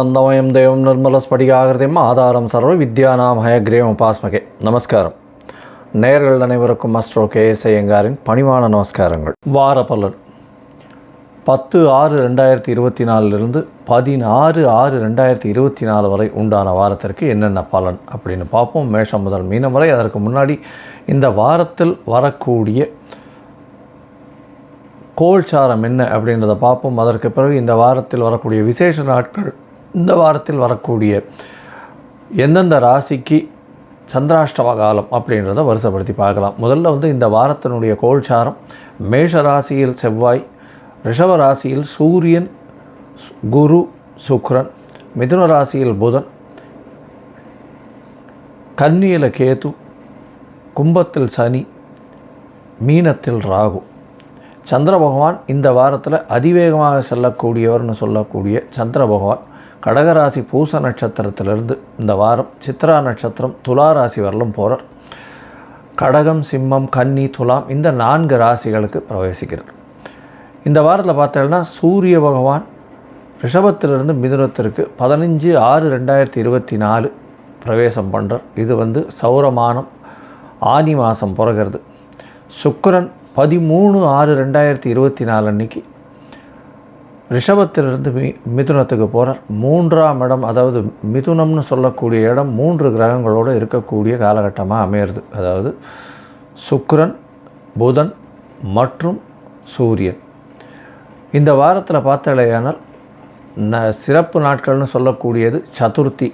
ఆనందమయం దేవం నిర్మల ஸ்படிகாகிருதிம் ஆதாரம் சர்வ வித்யானாம் ஹயக்ரேம் பாஸ்மகே நமஸ்காரம். நேயர்கள் அனைவருக்கும் மஸ்ட்ரோ கே எஸ் பணிவான நமஸ்காரங்கள். வார பலன் பத்து ஆறு ரெண்டாயிரத்தி இருபத்தி நாலுலேருந்து பதினாறு ஆறு ரெண்டாயிரத்தி இருபத்தி நாலு வரை உண்டான வாரத்திற்கு என்னென்ன பலன் அப்படின்னு பார்ப்போம். மேஷம் முதல் மீனம் வரை அதற்கு முன்னாடி இந்த வாரத்தில் வரக்கூடிய கோல்சாரம் என்ன அப்படின்றத பார்ப்போம். அதற்கு பிறகு இந்த வாரத்தில் வரக்கூடிய விசேஷ நாட்கள் இந்த வாரத்தில் வரக்கூடிய எந்தெந்த ராசிக்கு சந்திராஷ்டம காலம் அப்படின்றத வருஷப்படுத்தி பார்க்கலாம். முதல்ல வந்து இந்த வாரத்தினுடைய கோல்சாரம் மேஷ ராசியில் செவ்வாய் ரிஷப ராசியில் சூரியன் குரு சுக்ரன் மிதுன ராசியில் புதன் கன்னியில் கேது கும்பத்தில் சனி மீனத்தில் ராகு. சந்திர பகவான் இந்த வாரத்தில் அதிவேகமாக செல்லக்கூடியவர்னு சொல்லக்கூடிய சந்திர பகவான் கடகராசி பூச நட்சத்திரத்திலிருந்து இந்த வாரம் சித்ரா நட்சத்திரம் துலா ராசி வரலும் போகிறார் கடகம் சிம்மம் கன்னி துலாம் இந்த நான்கு ராசிகளுக்கு பிரவேசிக்கிறார். இந்த வாரத்தில் பார்த்தோம்னா சூரிய பகவான் ரிஷபத்திலிருந்து மிதுனத்திற்கு பதினஞ்சு ஆறு ரெண்டாயிரத்தி இருபத்தி நாலு பிரவேசம் பண்ணுறார் இது வந்து சௌரமானம் ஆனி மாதம் பிறகிறது சுக்கரன் பதிமூணு ஆறு ரெண்டாயிரத்தி இருபத்தி நாலு அன்னைக்கு ரிஷபத்திலிருந்து மி மிதுனத்துக்கு போகிறார் மூன்றாம் இடம் அதாவது மிதுனம்னு சொல்லக்கூடிய இடம் மூன்று கிரகங்களோடு இருக்கக்கூடிய காலகட்டமாக அமையிறது. அதாவது சுக்ரன் புதன் மற்றும் சூரியன். இந்த வாரத்தில் பார்த்தாலேயானால் ந சிறப்பு நாட்கள்னு சொல்லக்கூடியது சதுர்த்தி.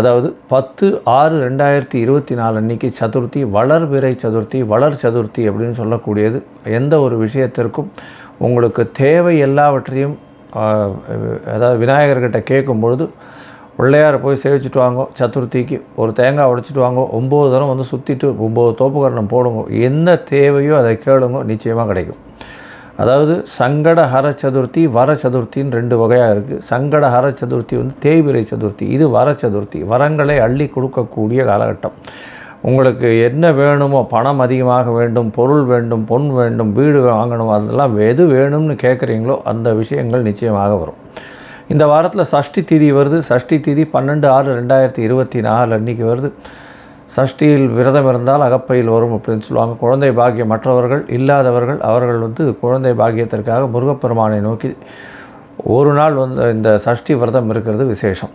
அதாவது பத்து ஆறு ரெண்டாயிரத்தி இருபத்தி நாலு அன்னைக்கு சதுர்த்தி வளர்பிறை சதுர்த்தி வளர் சதுர்த்தி அப்படின்னு சொல்லக்கூடியது எந்த ஒரு விஷயத்திற்கும் உங்களுக்கு தேவை எல்லாவற்றையும் அதாவது விநாயகர்கிட்ட கேட்கும் பொழுது பிள்ளையாரை போய் சேவிச்சுட்டு வாங்கோ சதுர்த்திக்கு ஒரு தேங்காய் உடைச்சிட்டு வாங்கோ ஒம்பது தரம் வந்து சுற்றிட்டு ஒம்பது தோப்புக்கரணம் போடுங்க என்ன தேவையோ அதை கேளுங்க நிச்சயமாக கிடைக்கும். அதாவது சங்கட ஹர சதுர்த்தி வர சதுர்த்தின்னு ரெண்டு வகையாக இருக்குது சங்கட ஹர சதுர்த்தி வந்து தேய்பிரை சதுர்த்தி இது வர சதுர்த்தி வரங்களை அள்ளி கொடுக்கக்கூடிய காலகட்டம். உங்களுக்கு என்ன வேணுமோ பணம் அதிகமாக வேண்டும் பொருள் வேண்டும் பொன் வேண்டும் வீடு வாங்கணும் அதெல்லாம் எது வேணும்னு கேட்குறீங்களோ அந்த விஷயங்கள் நிச்சயமாக வரும். இந்த வாரத்தில் சஷ்டி திதி வருது. சஷ்டி திதி பன்னெண்டு ஆறு ரெண்டாயிரத்தி இருபத்தி நாலு அன்றைக்கி வருது. சஷ்டியில் விரதம் இருந்தால் அகப்பையில் வரும் அப்படின்னு சொல்லுவாங்க. குழந்தை பாக்கியம் மற்றவர்கள் இல்லாதவர்கள் அவர்கள் வந்து குழந்தை பாக்கியத்திற்காக முருகப்பெருமானை நோக்கி ஒரு நாள் வந்து இந்த சஷ்டி விரதம் இருக்கிறது விசேஷம்.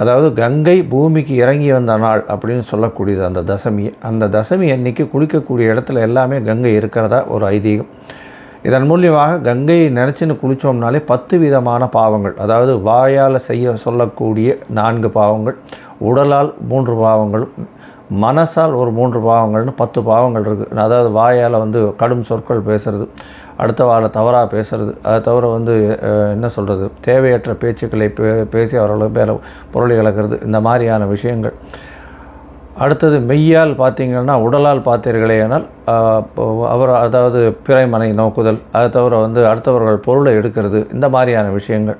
அதாவது கங்கை பூமிக்கு இறங்கி வந்த நாள் அப்படின்னு சொல்லக்கூடியது அந்த தசமி. அந்த தசமி அன்னைக்கு குளிக்கக்கூடிய இடத்துல எல்லாமே கங்கை இருக்கிறதா ஒரு ஐதீகம். இதன் மூலியமாக கங்கையை நினச்சின்னு குளித்தோம்னாலே பத்து விதமான பாவங்கள். அதாவது வாயால் செய்ய சொல்லக்கூடிய நான்கு பாவங்கள் உடலால் மூன்று பாவங்களும் மனசால் ஒரு மூன்று பாவங்கள்னு பத்து பாவங்கள் இருக்குது அதாவது வாயால் வந்து கடும் சொற்கள் பேசுகிறது அடுத்த வாரம் தவறாக பேசுறது. அதை தவிர வந்து என்ன சொல்கிறது தேவையற்ற பேச்சுக்களை பே பேசி அவர்களை பேர பொருளை இழக்கிறது. இந்த மாதிரியான விஷயங்கள். அடுத்தது மெய்யால் பார்த்தீங்கன்னா உடலால் பார்த்தீர்களே ஆனால் இப்போ அவர் அதாவது பிறைமனை நோக்குதல். அதை தவிர வந்து அடுத்தவர்கள் பொருளை எடுக்கிறது. இந்த மாதிரியான விஷயங்கள்.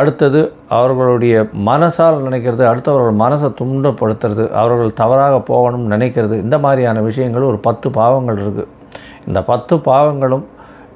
அடுத்தது அவர்களுடைய மனசால் நினைக்கிறது. அடுத்தவர்கள் மனசை துண்டப்படுத்துறது அவர்கள் தவறாக போகணும்னு நினைக்கிறது. இந்த மாதிரியான விஷயங்கள் ஒரு பத்து பாவங்கள் இருக்குது இந்த பத்து பாவங்களும்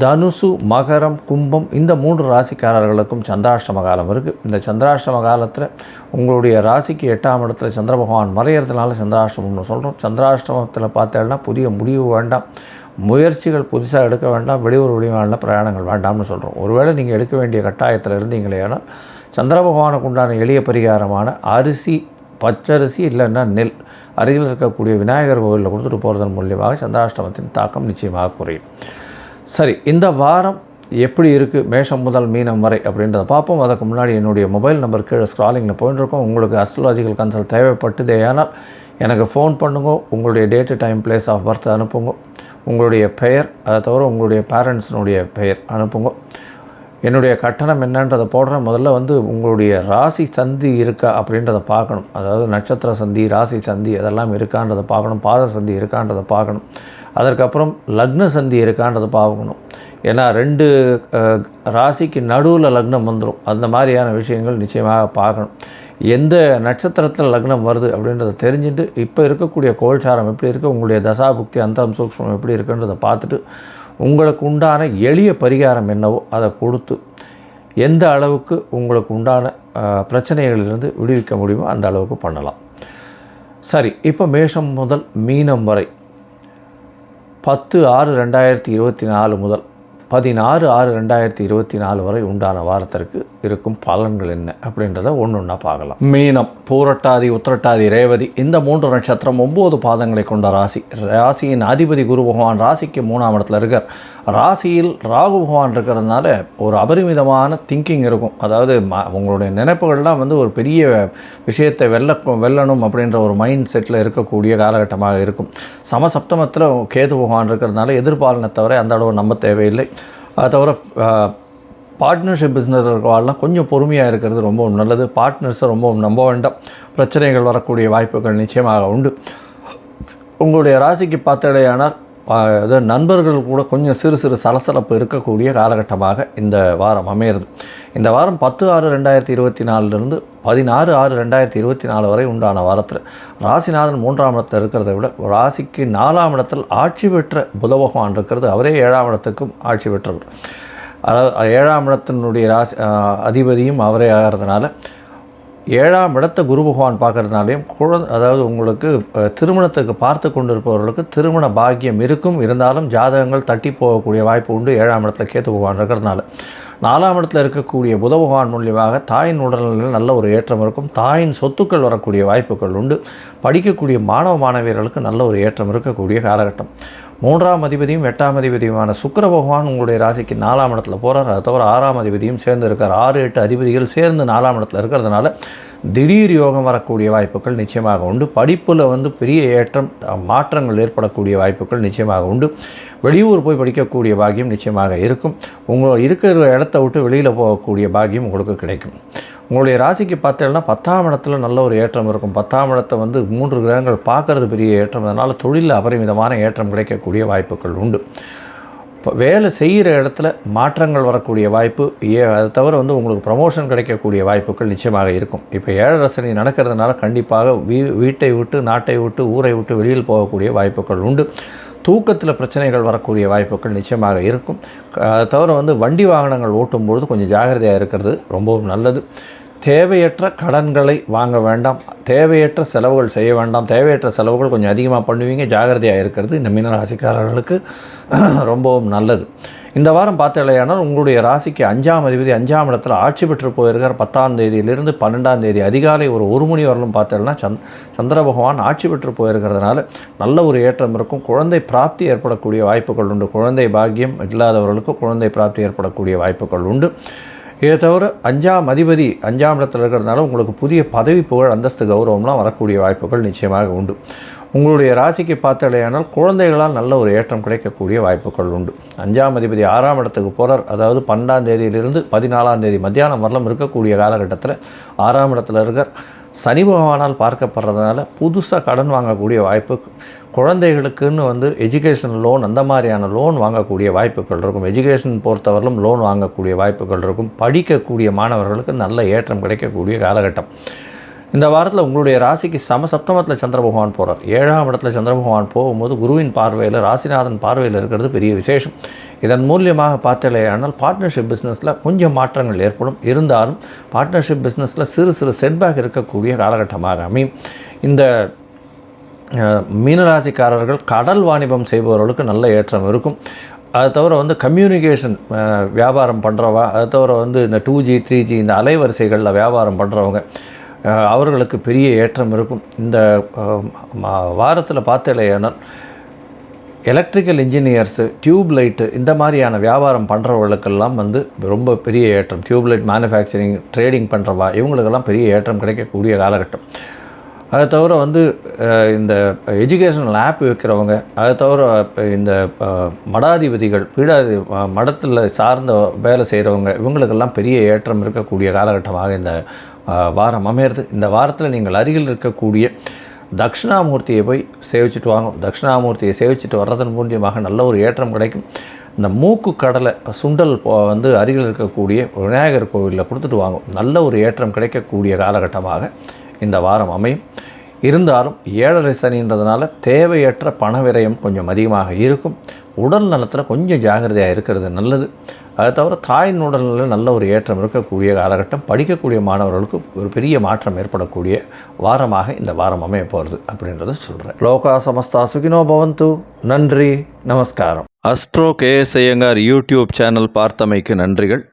தனுசு மகரம் கும்பம் இந்த மூன்று ராசிக்காரர்களுக்கும் சந்திராஷ்டம காலம் இருக்குது இந்த சந்திராஷ்டம காலத்தில் உங்களுடைய ராசிக்கு எட்டாம் இடத்துல சந்திர பகவான் மறையிறதுனால சந்திராஷ்டமம்னு சொல்கிறோம் சந்திராஷ்டமத்தில் பார்த்தேன்னா புதிய முடிவு வேண்டாம். முயற்சிகள் புதுசாக எடுக்க வேண்டாம். வெளியூர் வெளிமாநில பிரயாணங்கள் வேண்டாம்னு சொல்கிறோம் ஒருவேளை நீங்கள் எடுக்க வேண்டிய கட்டாயத்தில் இருந்தீங்களேனால் சந்திர பகவானுக்கு உண்டான எளிய பரிகாரமான அரிசி பச்சரிசி இல்லைன்னா நெல். அருகில் இருக்கக்கூடிய விநாயகர் கோவிலில் கொடுத்துட்டு போகிறதன் மூலியமாக சந்திராஷ்டமத்தின் தாக்கம் நிச்சயமாக குறையும். சரி இந்த வாரம் எப்படி இருக்குது மேஷம் முதல் மீனம் வரை அப்படின்றத பார்ப்போம். அதுக்கு முன்னாடி என்னுடைய மொபைல் நம்பர் கீழே ஸ்க்ராலிங்கில் போயிட்டுருக்கோம் உங்களுக்கு அஸ்ட்ராலாஜிக்கல் கன்சல்ட் தேவைப்பட்டதே ஆனால் எனக்கு ஃபோன் பண்ணுங்க. உங்களுடைய date time place of birth அனுப்புங்க. உங்களுடைய பெயர் அதை தவிர உங்களுடைய பேரண்ட்ஸினுடைய பெயர் அனுப்புங்க. என்னுடைய கட்டணம் என்னன்றதை போடுறேன். முதல்ல வந்து உங்களுடைய ராசி சந்தி இருக்கா அப்படின்றத பார்க்கணும். அதாவது நட்சத்திர சந்தி ராசி சந்தி அதெல்லாம் இருக்கான்றதை பார்க்கணும். பாத சந்தி இருக்கான்றதை பார்க்கணும். அதற்கப்புறம் லக்ன சந்தி இருக்கான்றதை பார்க்கணும். ஏன்னா ரெண்டு ராசிக்கு நடுவில் லக்னம் வந்துடும் அந்த மாதிரியான விஷயங்கள் நிச்சயமாக பார்க்கணும். எந்த நட்சத்திரத்தில் லக்னம் வருது அப்படின்றத தெரிஞ்சுட்டு இப்போ இருக்கக்கூடிய கோல்சாரம் எப்படி இருக்குது உங்களுடைய தசாபுக்தி அந்தரம் சூக்ஷ்மம் எப்படி இருக்குன்றதை பார்த்துட்டு உங்களுக்கு உண்டான எளிய பரிகாரம் என்னவோ அதை கொடுத்து எந்த அளவுக்கு உங்களுக்கு உண்டான பிரச்சனைகளிலிருந்து விடுவிக்க முடியுமோ அந்த அளவுக்கு பண்ணலாம். சரி இப்போ மேஷம் முதல் மீனம் வரை பத்து ஆறு ரெண்டாயிரத்தி இருபத்தி நாலு முதல் பதினாறு ஆறு ரெண்டாயிரத்தி இருபத்தி நாலு வரை உண்டான வாரத்திற்கு இருக்கும் பலன்கள் என்ன அப்படின்றத ஒன்று ஒன்றா பார்க்கலாம். மீனம் பூரட்டாதி உத்திரட்டாதி ரேவதி இந்த மூன்று நட்சத்திரம் ஒம்பது பாதங்களை கொண்ட ராசி. ராசியின் அதிபதி குரு பகவான் ராசிக்கு மூணாம் இடத்துல இருக்கார். ராசியில் ராகு பகவான் இருக்கிறதுனால ஒரு அபரிமிதமான திங்கிங் இருக்கும். அதாவது ம- உங்களுடைய நினைப்புகள்லாம் வந்து ஒரு பெரிய விஷயத்தை வெல்ல வெல்லணும் அப்படின்ற ஒரு மைண்ட் செட்டில் இருக்கக்கூடிய காலகட்டமாக இருக்கும். சமசப்தமத்தில் கேது பகவான் இருக்கிறதுனால எதிர்பாலனை தவிர அந்த அளவு நம்ப தேவையில்லை. அதை தவிர பார்ட்னர்ஷிப் பிஸ்னஸ் இருக்கிறவாள்லாம் கொஞ்சம் பொறுமையாக இருக்கிறது ரொம்பவும் நல்லது. பார்ட்னர்ஸை ரொம்ப நம்ப வேண்டாம். பிரச்சனைகள் வரக்கூடிய வாய்ப்புகள் நிச்சயமாக உண்டு. உங்களுடைய ராசிக்கு பார்த்தடையானால் அது நண்பர்கள் கூட கொஞ்சம் சிறு சிறு சலசலப்பு இருக்கக்கூடிய காலகட்டமாக இந்த வாரம் அமையிறது. இந்த வாரம் பத்து ஆறு ரெண்டாயிரத்தி இருபத்தி நாலுலேருந்து பதினாறு ஆறு ரெண்டாயிரத்தி இருபத்தி நாலு வரை உண்டான வாரத்தில் ராசிநாதன் மூன்றாம் இடத்தில் இருக்கிறத விட ராசிக்கு நாலாம் இடத்தில் ஆட்சி பெற்ற புத பகவான் இருக்கிறது. அவரே ஏழாம் இடத்துக்கும் ஆட்சி பெற்றவர். அதாவது ஏழாம் இடத்தினுடைய ராசி அதிபதியும் அவரே ஆகிறதுனால ஏழாம் இடத்தை குரு பகவான் பார்க்கறதுனாலையும் குழந்தை அதாவது உங்களுக்கு திருமணத்துக்கு பார்த்து கொண்டிருப்பவர்களுக்கு திருமண பாக்கியம் இருக்கும். இருந்தாலும் ஜாதகங்கள் தட்டி போகக்கூடிய வாய்ப்பு உண்டு. ஏழாம் இடத்துல கேத்து பகவான் இருக்கிறதுனால. நாலாம் இடத்துல இருக்கக்கூடிய புத பகவான் மூலியமாக தாயின் உடல்நிலையில் நல்ல ஒரு ஏற்றம் இருக்கும். தாயின் சொத்துக்கள் வரக்கூடிய வாய்ப்புகள் உண்டு. படிக்கக்கூடிய மாணவ மாணவியர்களுக்கு நல்ல ஒரு ஏற்றம் இருக்கக்கூடிய காலகட்டம். மூன்றாம் அதிபதியும் எட்டாம் அதிபதியுமான சுக்கர பகவான் உங்களுடைய ராசிக்கு நாலாம் இடத்துல போகிறார் அதை தவிர ஆறாம் அதிபதியும் சேர்ந்து இருக்கார் ஆறு எட்டு அதிபதிகள் சேர்ந்து நாலாம் இடத்துல இருக்கிறதுனால திடீர் யோகம் வரக்கூடிய வாய்ப்புகள் நிச்சயமாக உண்டு. படிப்பில் வந்து பெரிய ஏற்றம் மாற்றங்கள் ஏற்படக்கூடிய வாய்ப்புகள் நிச்சயமாக உண்டு. வெளியூர் போய் படிக்கக்கூடிய பாக்கியம் நிச்சயமாக இருக்கும். உங்கள் இருக்கிற இடத்த விட்டு வெளியில் போகக்கூடிய பாக்கியம் உங்களுக்கு கிடைக்கும். உங்களுடைய ராசிக்கு பார்த்தீங்கன்னா பத்தாம் இடத்துல நல்ல ஒரு ஏற்றம் இருக்கும். பத்தாம் இடத்தை வந்து மூன்று கிரகங்கள் பார்க்கறது பெரிய ஏற்றம். அதனால் தொழிலில் அபரிமிதமான ஏற்றம் கிடைக்கக்கூடிய வாய்ப்புகள் உண்டு. வேலை செய்கிற இடத்துல மாற்றங்கள் வரக்கூடிய வாய்ப்பு ஏ அதை தவிர வந்து உங்களுக்கு ப்ரமோஷன் கிடைக்கக்கூடிய வாய்ப்புகள் நிச்சயமாக இருக்கும். இப்போ ஏழரசனி நடக்கிறதுனால கண்டிப்பாக வீ வீட்டை விட்டு நாட்டை விட்டு ஊரை விட்டு வெளியில் போகக்கூடிய வாய்ப்புகள் உண்டு. தூக்கத்தில் பிரச்சனைகள் வரக்கூடிய வாய்ப்புகள் நிச்சயமாக இருக்கும். அதை தவிர வந்து வண்டி வாகனங்கள் ஓட்டும்பொழுது கொஞ்சம் ஜாகிரதையாக இருக்கிறது ரொம்பவும் நல்லது. தேவையற்ற கடன்களை வாங்க வேண்டாம். தேவையற்ற செலவுகள் செய்ய வேண்டாம். தேவையற்ற செலவுகள் கொஞ்சம் அதிகமாக பண்ணுவீங்க. ஜாகிரதையாக இருக்கிறது. இந்த மீனராசிக்காரர்களுக்கு ரொம்பவும் நல்லது. இந்த வாரம் பார்த்தலையானால் உங்களுடைய ராசிக்கு அஞ்சாம் அதிபதி அஞ்சாம் இடத்துல ஆட்சி பெற்று போயிருக்கார். பத்தாம் தேதியிலிருந்து பன்னெண்டாம் தேதி அதிகாலை ஒரு ஒரு மணி வரலும் பார்த்தேன்னா சந் சந்திர பகவான் ஆட்சி பெற்று போயிருக்கிறதுனால நல்ல ஒரு ஏற்றம் இருக்கும். குழந்தை பிராப்தி ஏற்படக்கூடிய வாய்ப்புகள் உண்டு. குழந்தை பாக்கியம் இல்லாதவர்களுக்கு குழந்தை பிராப்தி ஏற்படக்கூடிய வாய்ப்புகள் உண்டு. இதை தவிர அஞ்சாம் அதிபதி அஞ்சாம் இடத்துல இருக்கிறதுனால உங்களுக்கு புதிய பதவி புகழ் அந்தஸ்து கௌரவம்லாம் வரக்கூடிய வாய்ப்புகள் நிச்சயமாக உண்டு. உங்களுடைய ராசிக்கு பார்த்தலையானால் குழந்தைகளால் நல்ல ஒரு ஏற்றம் கிடைக்கக்கூடிய வாய்ப்புகள் உண்டு. அஞ்சாம் அதிபதி ஆறாம் இடத்துக்கு போகிறார் அதாவது பன்னெண்டாம் தேதியிலிருந்து பதினாலாம் தேதி மத்தியானம் வரலாம் இருக்கக்கூடிய காலகட்டத்தில் ஆறாம் இடத்துல இருக்கிற சனி பகவானால் பார்க்கப்படுறதுனால புதுசாக கடன் வாங்கக்கூடிய வாய்ப்பு குழந்தைகளுக்குன்னு வந்து எஜுகேஷன் லோன் அந்த மாதிரியான லோன் வாங்கக்கூடிய வாய்ப்புகள் இருக்கும். எஜுகேஷன் பொறுத்தவரையிலும் லோன் வாங்கக்கூடிய வாய்ப்புகள் இருக்கும். படிக்கக்கூடிய மாணவர்களுக்கு நல்ல ஏற்றம் கிடைக்கக்கூடிய காலகட்டம். இந்த வாரத்தில் உங்களுடைய ராசிக்கு சமசப்தமத்தில் சந்திர பகவான் போகிறார் ஏழாம் இடத்துல சந்திர பகவான் போகும்போது குருவின் பார்வையில் ராசிநாதன் பார்வையில் இருக்கிறது பெரிய விசேஷம். இதன் மூலியமாக பார்த்தலையானால் பார்ட்னர்ஷிப் பிஸ்னஸில் கொஞ்சம் மாற்றங்கள் ஏற்படும். இருந்தாலும் பார்ட்னர்ஷிப் பிஸ்னஸில் சிறு சிறு செட்பேக் இருக்கக்கூடிய காலகட்டமாக அமையும். இந்த மீனராசிக்காரர்கள் கடல் வாணிபம் செய்பவர்களுக்கு நல்ல ஏற்றம் இருக்கும். அது தவிர வந்து கம்யூனிகேஷன் வியாபாரம் பண்ணுறவா அது தவிர வந்து இந்த டூ ஜி த்ரீ ஜி இந்த அலைவரிசைகளில் வியாபாரம் பண்ணுறவங்க அவர்களுக்கு பெரிய ஏற்றம் இருக்கும். இந்த வாரத்தில் பார்த்தலையானால் எலக்ட்ரிக்கல் இன்ஜினியர்ஸு டியூப் லைட்டு இந்த மாதிரியான வியாபாரம் பண்ணுறவர்களுக்கெல்லாம் வந்து ரொம்ப பெரிய ஏற்றம். டியூப் லைட் மேனுஃபேக்சரிங் ட்ரேடிங் பண்ணுறவா இவங்களுக்கெல்லாம் பெரிய ஏற்றம் கிடைக்கக்கூடிய காலகட்டம். அதை தவிர வந்து இந்த எஜுகேஷனல் ஆப் வைக்கிறவங்க அதை தவிர இந்த மடாதிபதிகள் பீடாதி மடத்தில் சார்ந்த வேலை செய்கிறவங்க இவங்களுக்கெல்லாம் பெரிய ஏற்றம் இருக்கக்கூடிய காலகட்டமாக இந்த வாரம் அமையிறது. இந்த வாரத்தில் நீங்கள் அருகில் இருக்கக்கூடிய தட்சிணாமூர்த்தியை போய் சேவிச்சுட்டு வாங்க தட்சிணாமூர்த்தியை சேவிச்சுட்டு வர்றதன் மூலியமாக நல்ல ஒரு ஏற்றம் கிடைக்கும். இந்த மூக்கு கடலை சுண்டல் போ- வந்து அருகில் இருக்கக்கூடிய விநாயகர் கோவிலில் கொடுத்துட்டு வாங்க நல்ல ஒரு ஏற்றம் கிடைக்கக்கூடிய காலகட்டமாக இந்த வாரம் அமையும். இருந்தாலும் ஏழரை சனின்றதுனால தேவையற்ற பண விரயம் கொஞ்சம் அதிகமாக இருக்கும். உடல் நலத்தில் கொஞ்சம் ஜாகிரதையாக இருக்கிறது நல்லது. அதை தவிர தாயின் உடல்நிலையில் நல்ல ஒரு ஏற்றம் இருக்கக்கூடிய காலகட்டம் படிக்கக்கூடிய மாணவர்களுக்கு ஒரு பெரிய மாற்றம் ஏற்படக்கூடிய வாரமாக இந்த வாரம் அமைய போகிறது அப்படின்றத சொல்கிறேன் லோகா சமஸ்தா சுகினோ பவந்து. நன்றி நமஸ்காரம். Astro KS Iyengar YouTube channel பார்த்தமைக்கு நன்றிகள்.